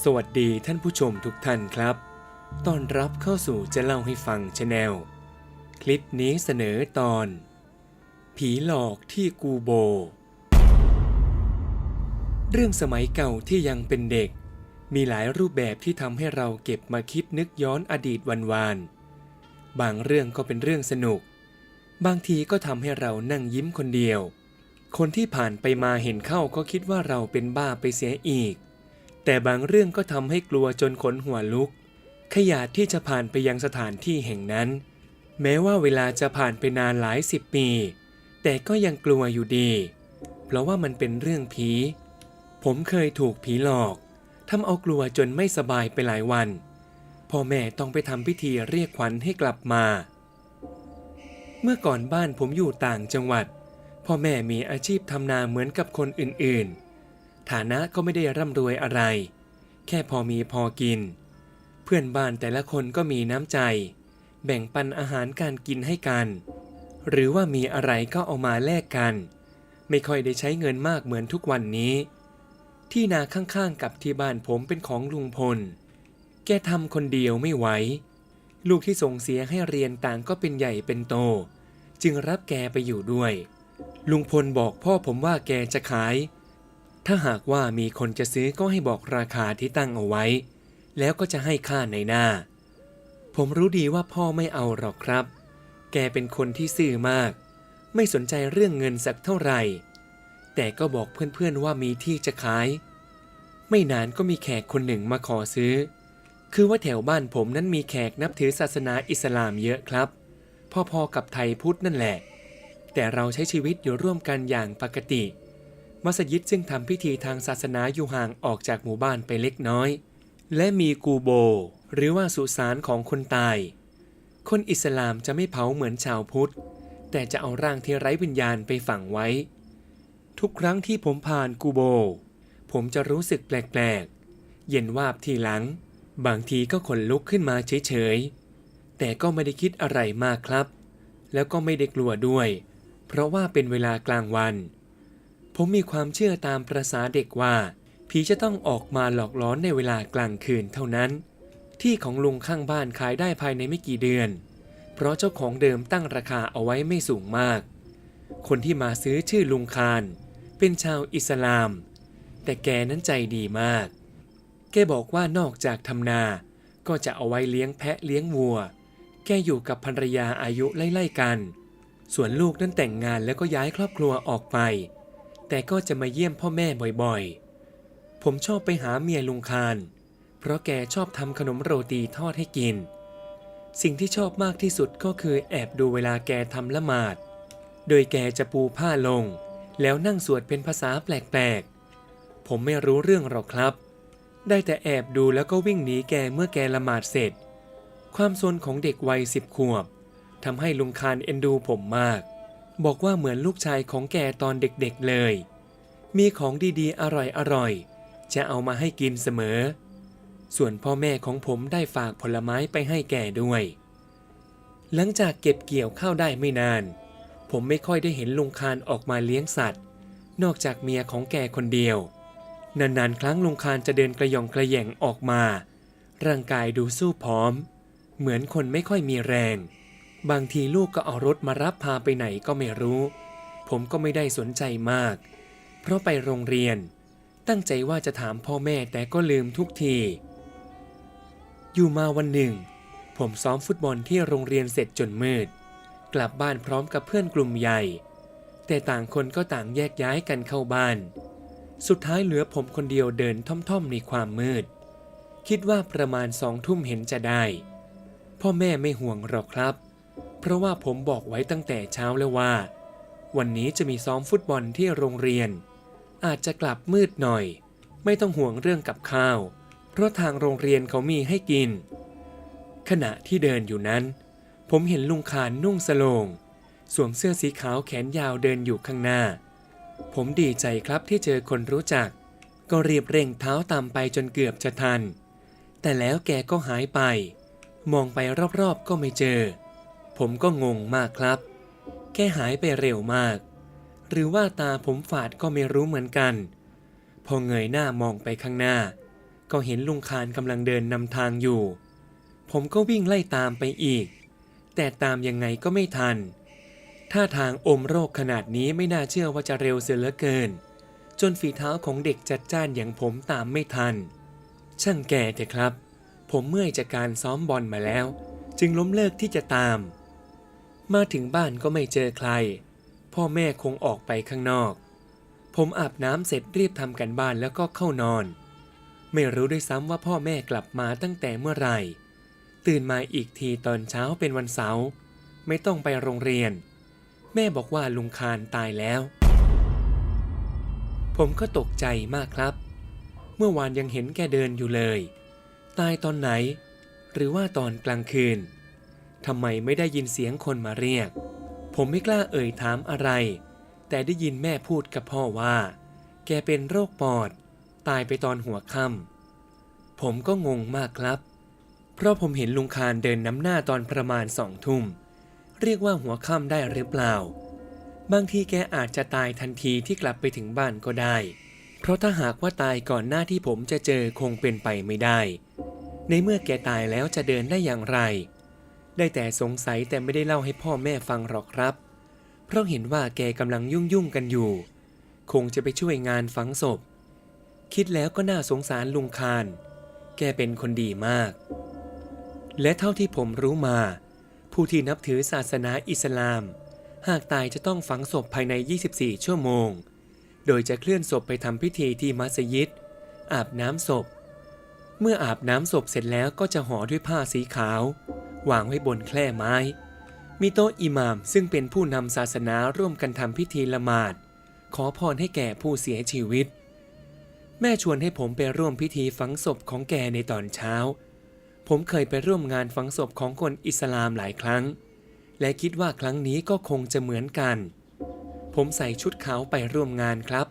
สวัสดีท่านผู้ชมทุกท่านครับต้อนรับเข้าสู่จะเล่าให้ฟังชาแนล คลิปนี้เสนอตอน ผีหลอกที่กูโบ เรื่องสมัยเก่าที่ยังเป็นเด็ก มีหลายรูปแบบที่ทำให้เราเก็บมาคิดนึกย้อนอดีตวันวานบางเรื่องก็เป็นเรื่องสนุก บางทีก็ทำให้เรานั่งยิ้มคนเดียว คนที่ผ่านไปมาเห็นเข้าก็คิดว่าเราเป็นบ้าไปเสียอีก แต่บางเรื่องก็ทำให้กลัวจนขนหัวลุก ขยาดที่จะผ่านไปยังสถานที่แห่งนั้น แม้ว่าเวลาจะผ่านไปนานหลายสิบปี แต่ก็ยังกลัวอยู่ดี เพราะว่ามันเป็นเรื่องผี ผมเคยถูกผีหลอกทำเอากลัวจนไม่สบายไปหลายวัน พ่อแม่ต้องไปทำพิธีเรียกขวัญให้กลับมา เมื่อก่อนบ้านผมอยู่ต่างจังหวัด พ่อแม่มีอาชีพทำนาเหมือนกับคนอื่นๆ ฐานะก็ไม่ได้ร่ำรวยอะไร แค่พอมีพอกิน เพื่อนบ้านแต่ละคนก็มีน้ำใจ แบ่งปันอาหารการกินให้กัน หรือว่ามีอะไรก็เอามาแลกกัน ไม่ค่อยได้ใช้เงินมากเหมือนทุกวันนี้ ที่นาข้างๆกับที่บ้านผมเป็นของลุงพล แกทำคนเดียวไม่ไหว ลูกที่ส่งเสียให้เรียนต่างก็เป็นใหญ่เป็นโต จึงรับแกไปอยู่ด้วย ลุงพลบอกพ่อผมว่าแกจะขาย ถ้าหากว่ามีคนจะซื้อก็ให้บอกราคาที่ตั้งเอาไว้ แล้วก็จะให้ค่าในหน้า ผมรู้ดีว่าพ่อไม่เอาหรอกครับ แกเป็นคนที่ซื่อมาก ไม่สนใจเรื่องเงินสักเท่าไหร่ แต่ก็บอกเพื่อนๆว่ามีที่จะขาย ไม่นานก็มีแขกคนหนึ่งมาขอซื้อ คือว่าแถวบ้านผมนั้นมีแขกนับถือศาสนาอิสลามเยอะครับ พ่อๆกับไทยพุทธนั่นแหละ แต่เราใช้ชีวิตอยู่ร่วมกันอย่างปกติ มัสยิดซึ่งทำพิธีทางศาสนาอยู่ห่างออกจากหมู่บ้านไปเล็กน้อย และมีกูโบ หรือว่าสุสานของคนตาย คนอิสลามจะไม่เผาเหมือนชาวพุทธ แต่จะเอาร่างที่ไร้วิญญาณไปฝังไว้ ทุกครั้งที่ผมผ่านกูโบ ผมจะรู้สึกแปลกๆ เย็นวาบทีหลัง บางทีก็ขนลุกขึ้นมาเฉยๆ แต่ก็ไม่ได้คิดอะไรมากครับ แล้วก็ไม่ได้กลัวด้วย เพราะว่าเป็นเวลากลางวัน ผมมีความเชื่อตามประษาเด็กว่า ผีจะต้องออกมาหลอกล้อนในเวลากลางคืนเท่านั้น ที่ของลุงข้างบ้านขายได้ภายในไม่กี่เดือน เพราะเจ้าของเดิมตั้งราคาเอาไว้ไม่สูงมาก คนที่มาซื้อชื่อลุงคารเป็นชาวอิสลาม แต่แกนั้นใจดีมาก แกบอกว่านอกจากทำนาก็จะเอาไว้เลี้ยงแพะเลี้ยงวัว แกอยู่กับภรรยาอายุไล่ๆกัน ส่วนลูกนั้นแต่งงานแล้วก็ย้ายครอบครัวออกไป แต่ก็จะมาเยี่ยมพ่อแม่บ่อยๆ ผมชอบไปหาเมียลุงคารเพราะแกชอบทำขนมโรตีทอดให้กิน สิ่งที่ชอบมากที่สุดก็คือแอบดูเวลาแกทำละหมาด โดยแกจะปูผ้าลง แล้วนั่งสวดเป็นภาษาแปลกๆ ผมไม่รู้เรื่องหรอกครับ ได้แต่แอบดูแล้วก็วิ่งหนีแกเมื่อแกละหมาดเสร็จ ความซนของเด็กวัยสิบขวบทำให้ลุงคารเอ็นดูผมมาก บอกว่าเหมือนลูกชายของแกตอนเด็กๆเลย มีของดีๆ อร่อยๆ จะเอามาให้กินเสมอ ส่วนพ่อแม่ของผมได้ฝากผลไม้ไปให้แกด้วย หลังจากเก็บเกี่ยวข้าวได้ไม่นาน ผมไม่ค่อยได้เห็นลุงคารออกมาเลี้ยงสัตว์ นอกจากเมียของแกคนเดียว นานๆ ครั้งลุงคารจะเดินกระยองกระแยงออกมา ร่างกายดูสู้ผอม เหมือนคนไม่ค่อยมีแรง บางทีลูกก็เอารถมารับพาไปไหนก็ไม่รู้ ผมก็ไม่ได้สนใจมาก เพราะไปโรงเรียน ตั้งใจว่าจะถามพ่อแม่แต่ก็ลืมทุกที อยู่มาวันหนึ่ง ผมซ้อมฟุตบอลที่โรงเรียนเสร็จจนมืด กลับบ้านพร้อมกับเพื่อนกลุ่มใหญ่ แต่ต่างคนก็ต่างแยกย้ายกันเข้าบ้าน สุดท้ายเหลือผมคนเดียวเดินท่อมๆในความมืด คิดว่าประมาณสองทุ่มเห็นจะได้ พ่อแม่ไม่ห่วงหรอกครับ เพราะว่าผมบอกไว้ตั้งแต่เช้าแล้วว่า วันนี้จะมีซ้อมฟุตบอลที่โรงเรียน อาจจะกลับมืดหน่อย ไม่ต้องห่วงเรื่องกับข้าว เพราะทางโรงเรียนเขามีให้กิน ขณะที่เดินอยู่นั้น ผมเห็นลุงคานนุ่งสโลง สวมเสื้อสีขาวแขนยาวเดินอยู่ข้างหน้า ผมดีใจครับที่เจอคนรู้จัก ก็รีบเร่งเท้าตามไปจนเกือบจะทัน แต่แล้วแกก็หายไป มองไปรอบๆก็ไม่เจอ ผมก็งงมากครับแกหายไปเร็วมาก หรือว่าตาผมฝาดก็ไม่รู้เหมือนกัน พอเงยหน้ามองไปข้างหน้า ก็เห็นลุงคานกำลังเดินนำทางอยู่ ผมก็วิ่งไล่ตามไปอีก แต่ตามยังไงก็ไม่ทัน ท่าทางอมโรคขนาดนี้ไม่น่าเชื่อว่าจะเร็วเสียเหลือเกิน จนฝีเท้าของเด็กจัดจ้านอย่างผมตามไม่ทัน ช่างแก่เถอะครับ ผมเมื่อยจากการซ้อมบอลมาแล้ว จึงล้มเลิกที่จะตาม มาถึงบ้านก็ไม่เจอใคร พ่อแม่คงออกไปข้างนอก ผมอาบน้ำเสร็จรีบทำกันบ้านแล้วก็เข้านอน ไม่รู้ด้วยซ้ำว่าพ่อแม่กลับมาตั้งแต่เมื่อไหร่ ตื่นมาอีกทีตอนเช้าเป็นวันเสาร์ไม่ต้องไปโรงเรียน แม่บอกว่าลุงคานตายแล้ว ผมก็ตกใจมากครับ เมื่อวานยังเห็นแกเดินอยู่เลย ตายตอนไหน หรือว่าตอนกลางคืน ทำไมไม่ได้ยินเสียงคนมาเรียก ผมไม่กล้าเอ่ยถามอะไร แต่ได้ยินแม่พูดกับพ่อว่า แกเป็นโรคปอด ตายไปตอนหัวค่ำผมก็งงมากครับ เพราะผมเห็นลุงคานเดินน้ำหน้าตอนประมาณสองทุ่ม เรียกว่าหัวค่ำได้หรือเปล่า บางทีแกอาจจะตายทันทีที่กลับไปถึงบ้านก็ได้ เพราะถ้าหากว่าตายก่อนหน้าที่ผมจะเจอคงเป็นไปไม่ได้ ในเมื่อแกตายแล้วจะเดินได้อย่างไร ได้แต่สงสัยแต่ไม่ได้เล่าให้พ่อแม่ฟังหรอกครับ เพราะเห็นว่าแกกำลังยุ่งยุ่งกันอยู่ คงจะไปช่วยงานฝังศพ คิดแล้วก็น่าสงสารลุงคาน แกเป็นคนดีมาก และเท่าที่ผมรู้มา ผู้ที่นับถือศาสนาอิสลาม หากตายจะต้องฝังศพภายใน 24 ชั่วโมง โดยจะเคลื่อนศพไปทำพิธีที่มัสยิด อาบน้ำศพ เมื่ออาบน้ำศพเสร็จแล้วก็จะห่อด้วยผ้าสีขาว วางไว้บนแคร่ไม้ มีโต๊ะอิหมามซึ่งเป็นผู้นำศาสนาร่วมกันทำพิธีละหมาด ขอพรให้แก่ผู้เสียชีวิต แม่ชวนให้ผมไปร่วมพิธีฝังศพของแกในตอนเช้า ผมเคยไปร่วมงานฝังศพของคนอิสลามหลายครั้ง และคิดว่าครั้งนี้ก็คงจะเหมือนกัน ผมใส่ชุดขาวไปร่วมงานครับ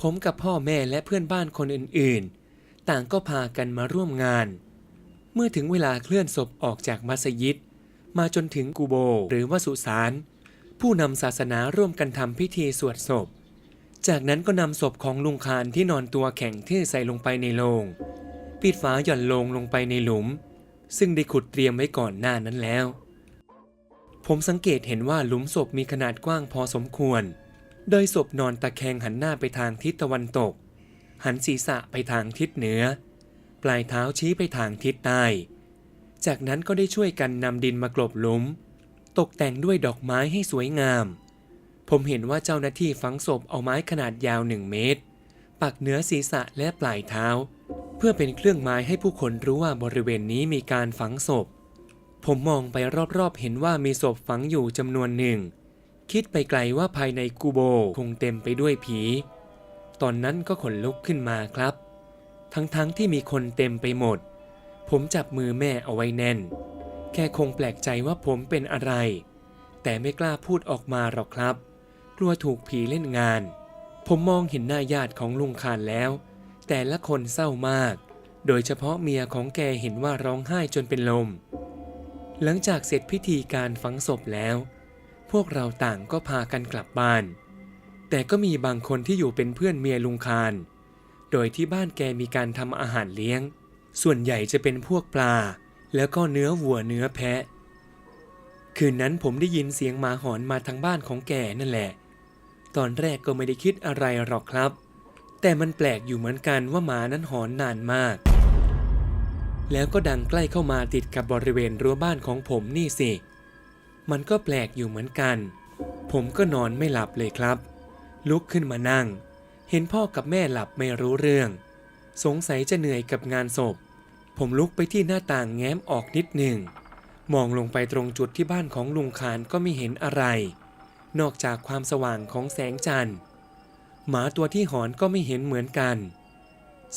ผมกับพ่อแม่และเพื่อนบ้านคนอื่นๆ ต่างก็พากันมาร่วมงาน เมื่อถึงเวลาเคลื่อนศพออกจากมัสยิด มาจนถึงกูโบหรือว่าสุสานผู้นำศาสนาร่วมกันทำพิธีสวดศพ จากนั้นก็นำศพของลุงคานที่นอนตัวแข็งทื่อใส่ลงไปในโลง ปิดฝาหย่อนโลงลงไปในหลุม ซึ่งได้ขุดเตรียมไว้ก่อนหน้านั้นแล้ว ผมสังเกตเห็นว่าหลุมศพมีขนาดกว้างพอสมควร โดยศพนอนตะแคงหันหน้าไปทางทิศตะวันตก หันศีรษะไปทางทิศเหนือ ลายเท้าชี้ไปทางทิศใต้ จากนั้นก็ได้ช่วยกันนำดินมากลบหลุม ตกแต่งด้วยดอกไม้ให้สวยงาม ผมเห็นว่าเจ้าหน้าที่ฝังศพเอาไม้ขนาดยาวหนึ่งเมตร ปักเหนือศีรษะและปลายเท้า เพื่อเป็นเครื่องหมายให้ผู้คนรู้ว่าบริเวณนี้มีการฝังศพ ผมมองไปรอบๆเห็นว่ามีศพฝังอยู่จำนวนหนึ่ง คิดไปไกลว่าภายในกูโบคงเต็มไปด้วยผี ตอนนั้นก็ขนลุกขึ้นมาครับ ทั้งๆทที่มีคนเต็มไปหมด ผมจับมือแม่เอาไว้แน่น แค่คงแปลกใจว่าผมเป็นอะไร แต่ไม่กล้าพูดออกมาหรอกครับ กลัวถูกผีเล่นงาน ผมมองเห็นหน้าญาติของลุงคานแล้ว แต่ละคนเศร้ามาก โดยเฉพาะเมียของแกเห็นว่าร้องไห้จนเป็นลม หลังจากเสร็จพิธีการฝังศพแล้ว พวกเราต่างก็พากันกลับบ้าน แต่ก็มีบางคนที่อยู่เป็นเพื่อนเมียลุงคาน โดยที่บ้านแกมีการทำอาหารเลี้ยง ส่วนใหญ่จะเป็นพวกปลา แล้วก็เนื้อวัวเนื้อแพะ คืนนั้นผมได้ยินเสียงหมาหอนมาทางบ้านของแกนั่นแหละ ตอนแรกก็ไม่ได้คิดอะไรหรอกครับ แต่มันแปลกอยู่เหมือนกันว่าหมานั้นหอนนานมาก แล้วก็ดังใกล้เข้ามาติดกับบริเวณรั้วบ้านของผมนี่สิ มันก็แปลกอยู่เหมือนกัน ผมก็นอนไม่หลับเลยครับ ลุกขึ้นมานั่ง เห็นพ่อกับแม่หลับไม่รู้เรื่อง สงสัยจะเหนื่อยกับงานศพ ผมลุกไปที่หน้าต่างแง้มออกนิดหนึ่ง มองลงไปตรงจุดที่บ้านของลุงคานก็ไม่เห็นอะไร นอกจากความสว่างของแสงจันทร์ หมาตัวที่หอนก็ไม่เห็นเหมือนกัน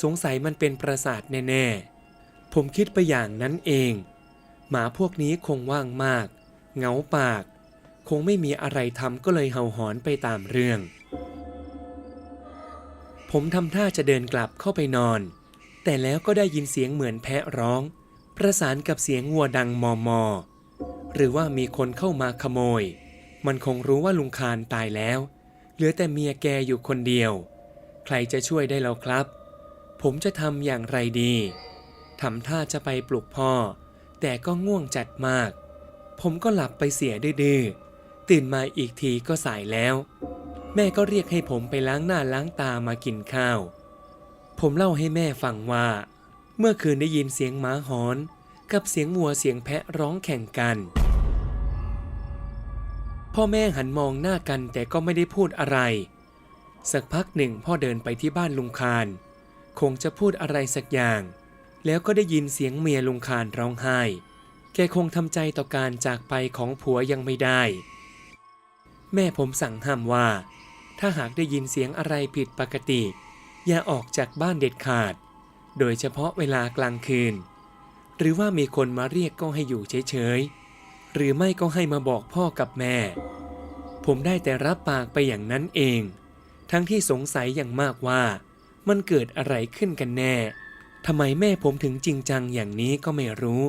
สงสัยมันเป็นประสาทแน่ๆ ผมคิดไปอย่างนั้นเอง หมาพวกนี้คงว่างมาก เหงาปาก คงไม่มีอะไรทำก็เลยเห่าหอนไปตามเรื่อง ผมทำท่าจะเดินกลับเข้าไปนอน แต่แล้วก็ได้ยินเสียงเหมือนแพะร้อง ประสานกับเสียงวัวดังมอมอ หรือว่ามีคนเข้ามาขโมย มันคงรู้ว่าลุงคานตายแล้ว เหลือแต่เมียแกอยู่คนเดียว ใครจะช่วยได้แล้วครับ ผมจะทำอย่างไรดีทำท่าจะไปปลุกพ่อ แต่ก็ง่วงจัดมาก ผมก็หลับไปเสียดื้อตื่นมาอีกทีก็สายแล้ว แม่ก็เรียกให้ผมไปล้างหน้าล้างตามากินข้าว ผมเล่าให้แม่ฟังว่า เมื่อคืนได้ยินเสียงหมาหอน กับเสียงวัวเสียงแพะร้องแข่งกัน พ่อแม่หันมองหน้ากันแต่ก็ไม่ได้พูดอะไร สักพักหนึ่งพ่อเดินไปที่บ้านลุงคารคงจะพูดอะไรสักอย่าง แล้วก็ได้ยินเสียงเมียลุงคารร้องไห้ แกคงทำใจต่อการจากไปของผัวยังไม่ได้ แม่ผมสั่งห้ามว่า ถ้าหากได้ยินเสียงอะไรผิดปกติ อย่าออกจากบ้านเด็ดขาด โดยเฉพาะเวลากลางคืน หรือว่ามีคนมาเรียกก็ให้อยู่เฉยๆ หรือไม่ก็ให้มาบอกพ่อกับแม่ ผมได้แต่รับปากไปอย่างนั้นเอง ทั้งที่สงสัยอย่างมากว่ามันเกิดอะไรขึ้นกันแน่ ทำไมแม่ผมถึงจริงจังอย่างนี้ก็ไม่รู้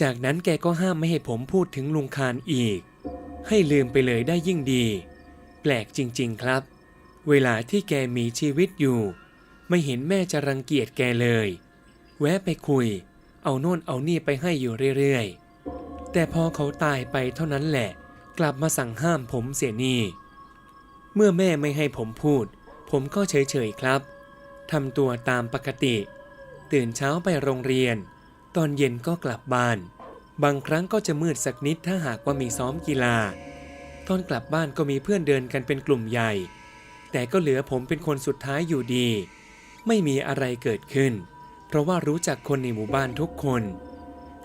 จากนั้นแกก็ห้ามไม่ให้ผมพูดถึงลุงคารอีก ให้ลืมไปเลยได้ยิ่งดี ปลกจริง ๆ ครับ เวลาที่แกมีชีวิตอยู่ ไม่เห็นแม่จะรังเกียจแกเลย แวะไปคุย เอาโน่นเอานี่ไปให้อยู่เรื่อยๆ แต่พอเขาตายไปเท่านั้นแหละ กลับมาสั่งห้ามผมเสียนี่ เมื่อแม่ไม่ให้ผมพูด ผมก็เฉยๆครับทำตัวตามปกติ ตื่นเช้าไปโรงเรียน ตอนเย็นก็กลับบ้าน บางครั้งก็จะมืดสักนิดถ้าหากว่ามีซ้อมกีฬา ตอนกลับบ้านก็มีเพื่อนเดินกันเป็นกลุ่มใหญ่ แต่ก็เหลือผมเป็นคนสุดท้ายอยู่ดี ไม่มีอะไรเกิดขึ้น เพราะว่ารู้จักคนในหมู่บ้านทุกคน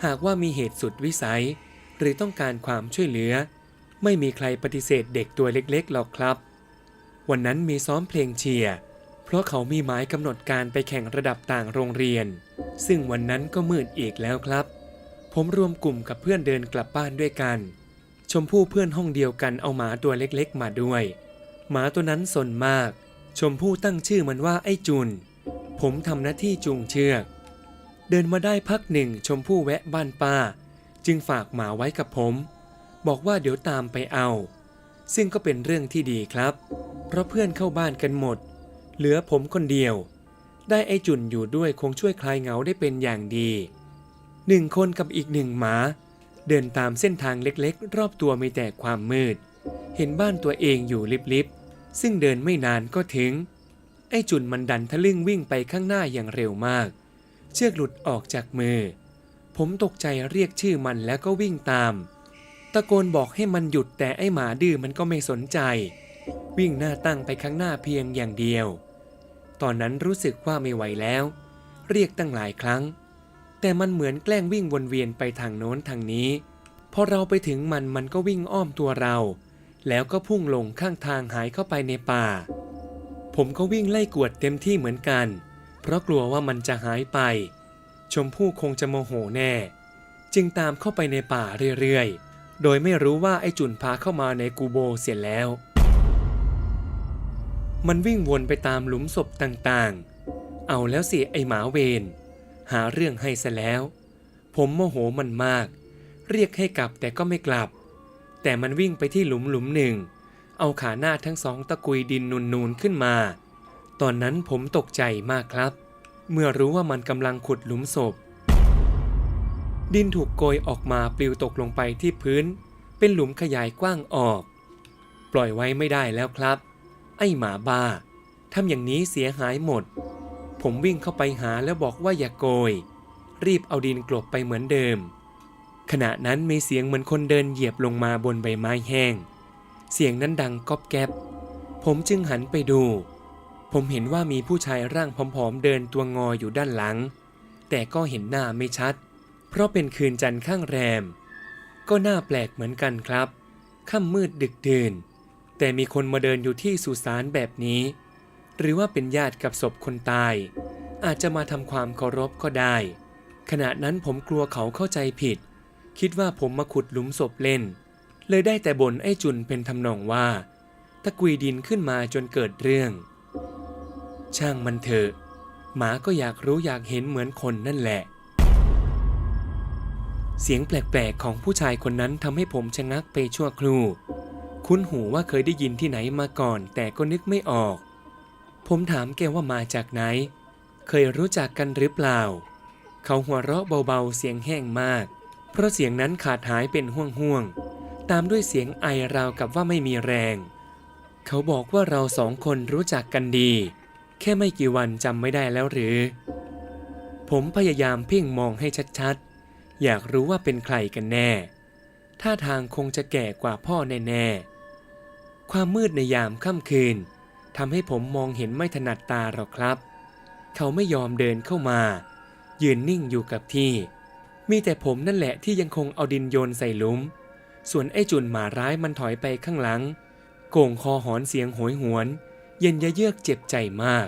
หากว่ามีเหตุสุดวิสัย หรือต้องการความช่วยเหลือ ไม่มีใครปฏิเสธเด็กตัวเล็กๆหรอกครับ วันนั้นมีซ้อมเพลงเชียร์เพราะเขามีหมายกำหนดการไปแข่งระดับต่างโรงเรียน ซึ่งวันนั้นก็มืดอีกแล้วครับ ผมรวมกลุ่มกับเพื่อนเดินกลับบ้านด้วยกัน ชมพู่เพื่อนห้องเดียวกันเอาหมาตัวเล็กๆมาด้วย หมาตัวนั้นสนมาก ชมพู่ตั้งชื่อมันว่าไอ้จุน ผมทำหน้าที่จูงเชือก เดินมาได้พักหนึ่งชมพู่แวะบ้านป้า จึงฝากหมาไว้กับผม บอกว่าเดี๋ยวตามไปเอา ซึ่งก็เป็นเรื่องที่ดีครับ เพราะเพื่อนเข้าบ้านกันหมด เหลือผมคนเดียว ได้ไอ้จุนอยู่ด้วยคงช่วยคลายเหงาได้เป็นอย่างดีหนึ่งคนกับอีกหนึ่งหมา เดินตามเส้นทางเล็กๆ รอบตัวมีแต่ความมืด เห็นบ้านตัวเองอยู่ลิบๆ ซึ่งเดินไม่นานก็ถึง ไอ้จุนมันดันทะลึ่งวิ่งไปข้างหน้าอย่างเร็วมาก เชือกหลุดออกจากมือ ผมตกใจเรียกชื่อมันแล้วก็วิ่งตาม ตะโกนบอกให้มันหยุดแต่ไอ้หมาดื้อมันก็ไม่สนใจ วิ่งหน้าตั้งไปข้างหน้าเพียงอย่างเดียว ตอนนั้นรู้สึกว่าไม่ไหวแล้ว เรียกตั้งหลายครั้ง แต่มันเหมือนแกล้งวิ่งวนเวียนไปทางโน้นทางนี้ พอเราไปถึงมันมันก็วิ่งอ้อมตัวเรา แล้วก็พุ่งลงข้างทางหายเข้าไปในป่า ผมก็วิ่งไล่กวดเต็มที่เหมือนกัน เพราะกลัวว่ามันจะหายไป ชมพู่คงจะโมโหแน่ จึงตามเข้าไปในป่าเรื่อยๆ โดยไม่รู้ว่าไอ้จุนพาเข้ามาในกูโบเสียแล้ว มันวิ่งวนไปตามหลุมศพต่างๆ เอาแล้วสิไอหมาเวน หาเรื่องให้ซะแล้ว ผมโมโหมันมาก เรียกให้กลับแต่ก็ไม่กลับ แต่มันวิ่งไปที่หลุมหลุมหนึ่ง เอาขาหน้าทั้งสองตะกุยดินนูนๆขึ้นมา ตอนนั้นผมตกใจมากครับ เมื่อรู้ว่ามันกำลังขุดหลุมศพ ดินถูกโกยออกมาปลิวตกลงไปที่พื้น เป็นหลุมขยายกว้างออก ปล่อยไว้ไม่ได้แล้วครับ ไอ้หมาบ้าทำอย่างนี้เสียหายหมด ผมวิ่งเข้าไปหาแล้วบอกว่าอย่าโกย รีบเอาดินกลบไปเหมือนเดิม ขณะนั้นมีเสียงเหมือนคนเดินเหยียบลงมาบนใบไม้แห้ง เสียงนั้นดังก๊อบแก๊บ ผมจึงหันไปดู ผมเห็นว่ามีผู้ชายร่างผอมๆเดินตัวงออยู่ด้านหลัง แต่ก็เห็นหน้าไม่ชัด เพราะเป็นคืนจันทร์ข้างแรม ก็น่าแปลกเหมือนกันครับ ค่ำมืดดึกดื่น แต่มีคนมาเดินอยู่ที่สุสานแบบนี้ หรือว่าเป็นญาติกับศพคนตาย อาจจะมาทำความเคารพก็ได้ ขณะนั้นผมกลัวเขาเข้าใจผิด คิดว่าผมมาขุดหลุมศพเล่น เลยได้แต่บ่นไอ้จุนเป็นทำนองว่า ตะกุยดินขึ้นมาจนเกิดเรื่อง ช่างมันเถอะ หมาก็อยากรู้อยากเห็นเหมือนคนนั่นแหละ เสียงแปลกๆของผู้ชายคนนั้นทำให้ผมชะงักไปชั่วครู่ คุ้นหูว่าเคยได้ยินที่ไหนมาก่อนแต่ก็นึกไม่ออก ผมถามแกว่ามาจากไหน เคยรู้จักกันหรือเปล่า เขาหัวเราะเบาๆ เสียงแห้งมาก เพราะเสียงนั้นขาดหายเป็นห่วงๆ ตามด้วยเสียงไอราวกับว่าไม่มีแรง เขาบอกว่าเราสองคนรู้จักกันดี แค่ไม่กี่วันจำไม่ได้แล้วหรือ ผมพยายามเพ่งมองให้ชัดๆ อยากรู้ว่าเป็นใครกันแน่ ท่าทางคงจะแก่กว่าพ่อแน่ๆ ความมืดในยามค่ำคืน ทำให้ผมมองเห็นไม่ถนัดตาหรอกครับ เขาไม่ยอมเดินเข้ามา ยืนนิ่งอยู่กับที่ มีแต่ผมนั่นแหละที่ยังคงเอาดินโยนใส่ลุม ส่วนไอ้จุนหมาร้ายมันถอยไปข้างหลัง โก่งคอหอนเสียงโหยหวน เย็นยะเยือกเจ็บใจมาก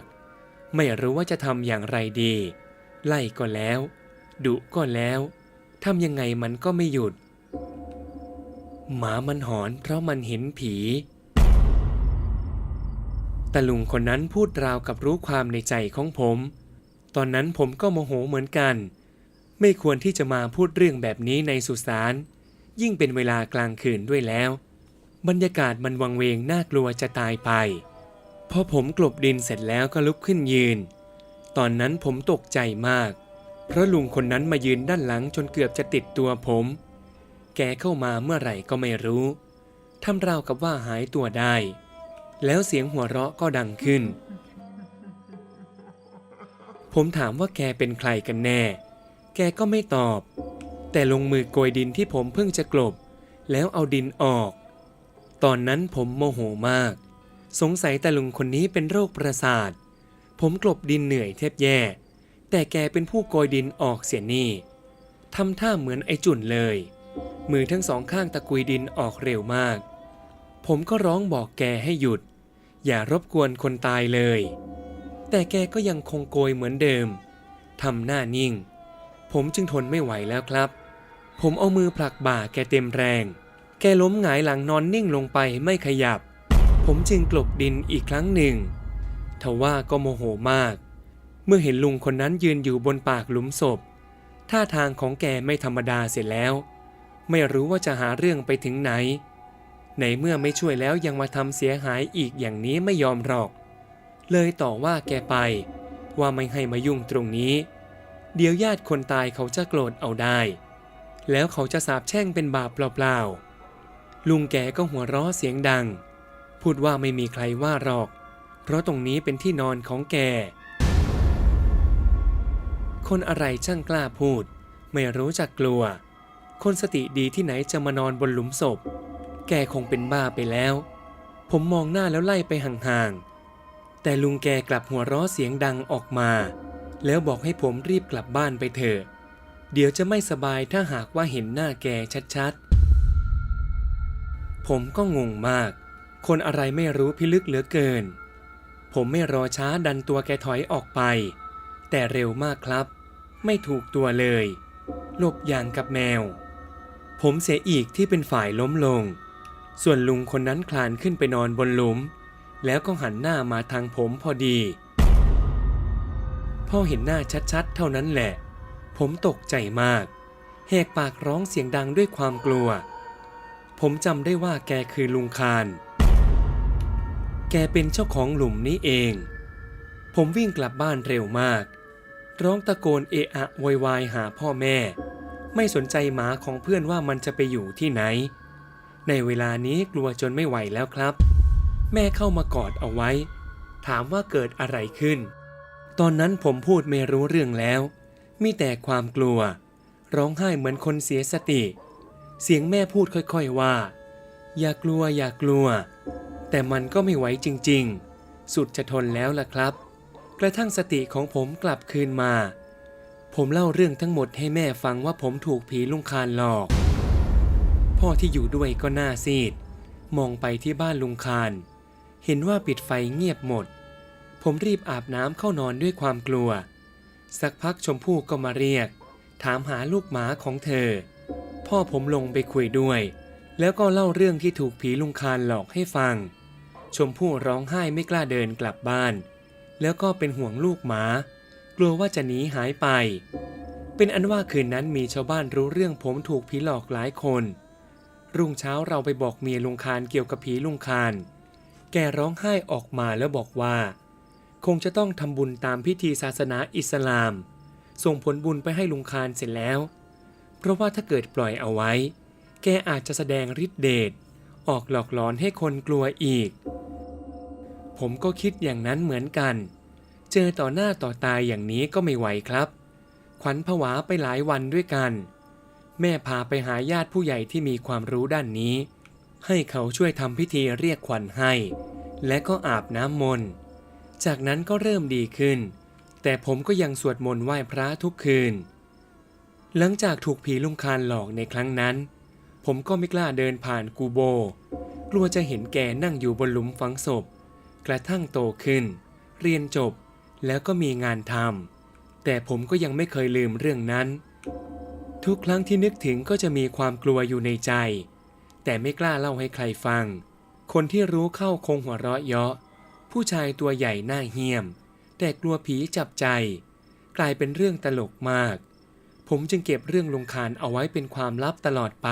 ไม่รู้ว่าจะทำอย่างไรดี ไล่ก็แล้ว ดุก็แล้วทำยังไงมันก็ไม่หยุด หมามันหอนเพราะมันเห็นผี ตาลุงคนนั้นพูดราวกับรู้ความในใจของผม ตอนนั้นผมก็โมโหเหมือนกัน ไม่ควรที่จะมาพูดเรื่องแบบนี้ในสุสาน ยิ่งเป็นเวลากลางคืนด้วยแล้ว บรรยากาศมันวังเวงน่ากลัวจะตายไป พอผมกลบดินเสร็จแล้วก็ลุกขึ้นยืน ตอนนั้นผมตกใจมาก เพราะลุงคนนั้นมายืนด้านหลังจนเกือบจะติดตัวผม แกเข้ามาเมื่อไหร่ก็ไม่รู้ ทำราวกับว่าหายตัวได้ แล้วเสียงหัวเราะก็ดังขึ้น ผมถามว่าแกเป็นใครกันแน่ แกก็ไม่ตอบ แต่ลงมือโกยดินที่ผมเพิ่งจะกลบ แล้วเอาดินออก ตอนนั้นผมโมโหมาก สงสัยแต่ลุงคนนี้เป็นโรคประสาท ผมกลบดินเหนื่อยแทบแย่ แต่แกเป็นผู้โกยดินออกเสียนี่ทำท่าเหมือนไอจุ่นเลย มือทั้งสองข้างตะกุยดินออกเร็วมาก ผมก็ร้องบอกแกให้หยุด อย่ารบกวนคนตายเลย แต่แกก็ยังคงโกยเหมือนเดิมทำหน้านิ่ง ผมจึงทนไม่ไหวแล้วครับ ผมเอามือผลักบ่าแกเต็มแรง แกล้มหงายหลังนอนนิ่งลงไปไม่ขยับ ผมจึงกลบดินอีกครั้งหนึ่งทว่าก็โมโหมาก เมื่อเห็นลุงคนนั้นยืนอยู่บนปากหลุมศพ ท่าทางของแกไม่ธรรมดาเสร็จแล้ว ไม่รู้ว่าจะหาเรื่องไปถึงไหน ในเมื่อไม่ช่วยแล้วยังมาทำเสียหายอีกอย่างนี้ไม่ยอมหรอก เลยต่อว่าแกไป ว่าไม่ให้มายุ่งตรงนี้ เดี๋ยวญาติคนตายเขาจะโกรธเอาได้ แล้วเขาจะสาบแช่งเป็นบาปเปล่าๆ ลุงแกก็หัวเราะเสียงดัง พูดว่าไม่มีใครว่าหรอก เพราะตรงนี้เป็นที่นอนของแก คนอะไรช่างกล้าพูด ไม่รู้จักกลัว คนสติดีที่ไหนจะมานอนบนหลุมศพ แกคงเป็นบ้าไปแล้ว ผมมองหน้าแล้วไล่ไปห่างๆ แต่ลุงแกกลับหัวเราะเสียงดังออกมา แล้วบอกให้ผมรีบกลับบ้านไปเถอะ เดี๋ยวจะไม่สบายถ้าหากว่าเห็นหน้าแกชัดๆ ผมก็งงมาก คนอะไรไม่รู้พิลึกเหลือเกิน ผมไม่รอช้าดันตัวแกถอยออกไป แต่เร็วมากครับ ไม่ถูกตัวเลยหลบอย่างกับแมว ผมเสียอีกที่เป็นฝ่ายล้มลง ส่วนลุงคนนั้นคลานขึ้นไปนอนบนหลุม แล้วก็หันหน้ามาทางผมพอดี พ่อเห็นหน้าชัดๆ เท่านั้นแหละ ผมตกใจมาก แหกปากร้องเสียงดังด้วยความกลัว ผมจำได้ว่าแกคือลุงคาน แกเป็นเจ้าของหลุมนี้เอง ผมวิ่งกลับบ้านเร็วมาก ร้องตะโกนเอะอะโวยวายหาพ่อแม่ ไม่สนใจหมาของเพื่อนว่ามันจะไปอยู่ที่ไหน ในเวลานี้กลัวจนไม่ไหวแล้วครับ แม่เข้ามากอดเอาไว้ ถามว่าเกิดอะไรขึ้น ตอนนั้นผมพูดไม่รู้เรื่องแล้ว มีแต่ความกลัว ร้องไห้เหมือนคนเสียสติ เสียงแม่พูดค่อยๆว่า อย่ากลัวอย่ากลัว แต่มันก็ไม่ไหวจริงๆ สุดจะทนแล้วล่ะครับ กระทั่งสติของผมกลับคืนมา ผมเล่าเรื่องทั้งหมดให้แม่ฟังว่าผมถูกผีลุงคานหลอก พ่อที่อยู่ด้วยก็หน้าซีด มองไปที่บ้านลุงคาน เห็นว่าปิดไฟเงียบหมด ผมรีบอาบน้ำเข้านอนด้วยความกลัว สักพักชมพู่ก็มาเรียก ถามหาลูกหมาของเธอ พ่อผมลงไปคุยด้วย แล้วก็เล่าเรื่องที่ถูกผีลุงคานหลอกให้ฟัง ชมพู่ร้องไห้ไม่กล้าเดินกลับบ้าน แล้วก็เป็นห่วงลูกหมา กลัวว่าจะหนีหายไป เป็นอันว่าคืนนั้นมีชาวบ้านรู้เรื่องผมถูกผีหลอกหลายคน รุ่งเช้าเราไปบอกเมียลุงคานเกี่ยวกับผีลุงคาน แกร้องไห้ออกมาแล้วบอกว่า คงจะต้องทำบุญตามพิธีศาสนาอิสลาม ส่งผลบุญไปให้ลุงคารเสร็จแล้ว เพราะว่าถ้าเกิดปล่อยเอาไว้ แกอาจจะแสดงฤทธิเดชออกหลอกหลอนให้คนกลัวอีก ผมก็คิดอย่างนั้นเหมือนกัน เจอต่อหน้าต่อตาอย่างนี้ก็ไม่ไหวครับ ขวัญผวาไปหลายวันด้วยกัน แม่พาไปหาญาติผู้ใหญ่ที่มีความรู้ด้านนี้ ให้เขาช่วยทำพิธีเรียกขวัญให้ และก็อาบน้ำมนต์ จากนั้นก็เริ่มดีขึ้น แต่ผมก็ยังสวดมนต์ไหว้พระทุกคืน หลังจากถูกผีลุงคานหลอกในครั้งนั้น ผมก็ไม่กล้าเดินผ่านกูโบ กลัวจะเห็นแกนั่งอยู่บนหลุมฝังศพ กระทั่งโตขึ้น เรียนจบแล้วก็มีงานทำแต่ผมก็ยังไม่เคยลืมเรื่องนั้น ทุกครั้งที่นึกถึงก็จะมีความกลัวอยู่ในใจ แต่ไม่กล้าเล่าให้ใครฟัง คนที่รู้เข้าคงหัวเราะเยาะ ผู้ชายตัวใหญ่หน้าเหี้ยม แต่กลัวผีจับใจ กลายเป็นเรื่องตลกมาก ผมจึงเก็บเรื่องลงคานเอาไว้เป็นความลับตลอดไป